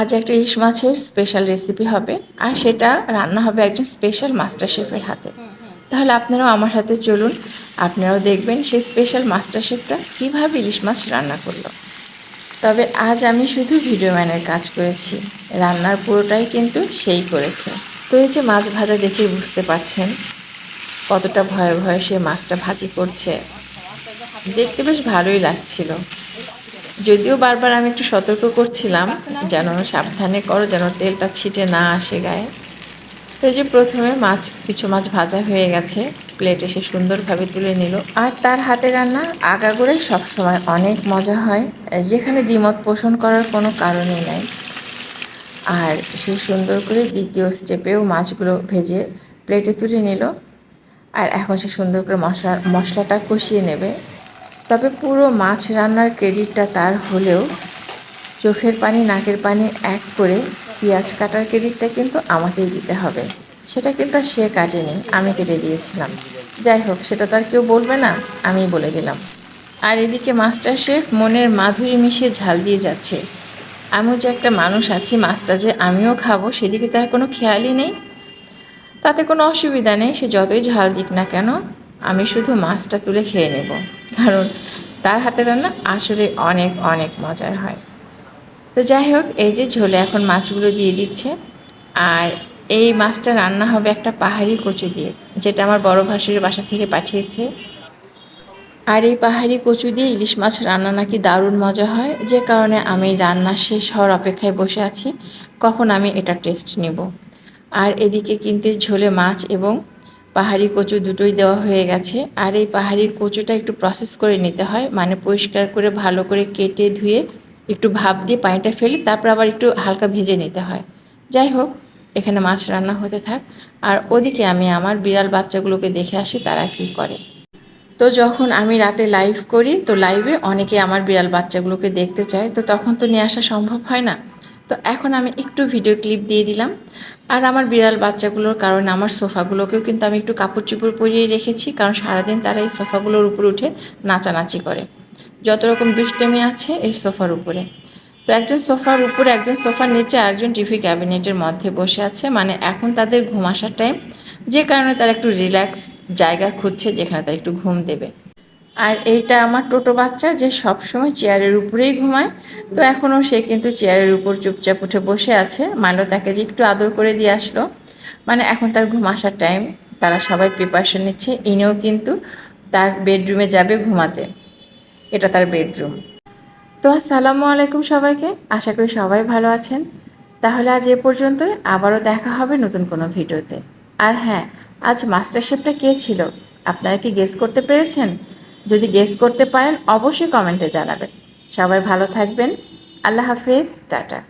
আজ একটা ইলিশ মাছের স্পেশাল রেসিপি হবে আর সেটা রান্না হবে একজন স্পেশাল মাস্টার শেফের হাতে। তাহলে আপনারাও আমার হাতে চলুন আপনারাও দেখবেন সেই স্পেশাল মাস্টার শেফটা কীভাবে ইলিশ মাছ রান্না করল। তবে আজ আমি শুধু ভিডিও ম্যানের কাজ করেছি রান্নার পুরোটাই কিন্তু সেই করেছে। তো এই যে মাছ ভাজা দেখেই বুঝতে পারছেন কতটা ভয়ে ভয়ে সে মাছটা ভাজি করছে। দেখতে বেশ ভালোই লাগছিল। যদিও বারবার আমি একটু সতর্ক করছিলাম, যেন সাবধানে করো, যেন তেলটা ছিটে না আসে গায়ে। তো যে প্রথমে মাছ, কিছু মাছ ভাজা হয়ে গেছে প্লেটে সে সুন্দরভাবে তুলে নিল। আর তার হাতে রান্না আগাগোড়াই সবসময় অনেক মজা হয়, যেখানে দ্বিমত পোষণ করার কোনো কারণই নাই। আর সে সুন্দর করে দ্বিতীয় স্টেপেও মাছগুলো ভেজে প্লেটে তুলে নিল। আর এখন সে সুন্দর করে মশলা, মশলাটা কষিয়ে নেবে। তবে পুরো মাছ রান্নার ক্রেডিটটা তার হলেও চোখের পানি, নাকের পানি এক করে পেঁয়াজ কাটার ক্রেডিটটা কিন্তু আমাকেই দিতে হবে। সেটা কিন্তু সে কাটেনি আমি কেটে দিয়েছিলাম। যাই হোক, সেটা তার কেউ বলবে না আমি বলে দিলাম। আর এদিকে মাস্টার শেফ মনের মাধুরী মিশিয়ে ঝাল দিয়ে যাচ্ছে। আমিও যে একটা মানুষ আছি, মাছটা যে আমিও খাব, সেদিকে তার কোনো খেয়ালই নেই? তাতে কোনো অসুবিধা নেই, সে যতই ঝাল দিক না কেন আমি শুধু মাছটা তুলে খেয়ে নেব, কারণ তার হাতে রান্না আসলে অনেক অনেক মজার হয়। তো যাই হোক, এই যে ঝোলে এখন মাছগুলো দিয়ে দিচ্ছে, আর এই মাছটা রান্না হবে একটা পাহাড়ি কচু দিয়ে, যেটা আমার বড় ভাসুরের বাসা থেকে পাঠিয়েছে। আর এই পাহাড়ি কচু দিয়ে ইলিশ মাছ রান্না নাকি দারুণ মজা হয়, যে কারণে আমি রান্না শেষ হওয়ার অপেক্ষায় বসে আছি, কখন আমি এটা টেস্ট নেব। আর এদিকে কিন্তু ঝোলে মাছ এবং পাহাড়ি কচু দুটোই দেওয়া হয়ে গেছে। আর এই পাহাড়ির কচুটা একটু প্রসেস করে নিতে হয় মানে পরিষ্কার করে ভালো করে কেটে ধুয়ে একটু ভাপ দিয়ে পানিটা ফেলে তারপর আবার একটু হালকা ভেজে নিতে হয়। যাই হোক, এখানে মাছ রান্না হতে থাক। আর ওদিকে আমি আমার বিড়াল বাচ্চাগুলোকে দেখে আসি তারা কি করে। তো যখন আমি রাতে লাইভ করি, তো লাইভে অনেকে আমার বিড়াল বাচ্চাগুলোকে দেখতে চায়, তো তখন তো নিয়ে আসা সম্ভব হয় না। তো এখন আমি একটু ভিডিও ক্লিপ দিয়ে দিলাম। আর আমার বিড়াল বাচ্চাগুলোর কারণে আমার সোফাগুলোকেও কিন্তু আমি একটু কাপড় চুপড় পরিয়ে রেখেছি, কারণ সারাদিন তারা এই সোফাগুলোর উপর উঠে নাচানাচি করে। যত রকম দুষ্টেমি আছে এই সোফার উপরে। তো একজন সোফার উপরে, একজন সোফার নিচে একজন টিভি ক্যাবিনেটের মধ্যে বসে আছে মানে এখন তাদের ঘুম আসার টাইম যে কারণে তারা একটু রিল্যাক্স জায়গা খুঁজছে, যেখানে তারা একটু ঘুম দেবে। আর এইটা আমার টোটো বাচ্চা যে সব সময় চেয়ারের উপরেই ঘুমায়। তো এখনও সে কিন্তু চেয়ারের উপর চুপচাপ উঠে বসে আছে। মানলো তাকে যে একটু আদর করে দিয়ে আসলো। মানে এখন তার ঘুম আসার টাইম তারা সবাই প্রিপারেশন নিচ্ছে। ইনিও কিন্তু তার বেডরুমে যাবে ঘুমাতে। এটা তার বেডরুম তো আসসালামু আলাইকুম সবাইকে। আশা করি সবাই ভালো আছেন। তাহলে আজ এ পর্যন্তই। আবারও দেখা হবে নতুন কোনো ভিডিওতে। আর হ্যাঁ আজ মাস্টার শেফটা কে ছিল? আপনারা কি গেস করতে পেরেছেন? যদি গেস করতে পারেন অবশ্যই কমেন্টে জানাবেন। সবাই ভালো থাকবেন। আল্লাহ হাফেজ টাটা।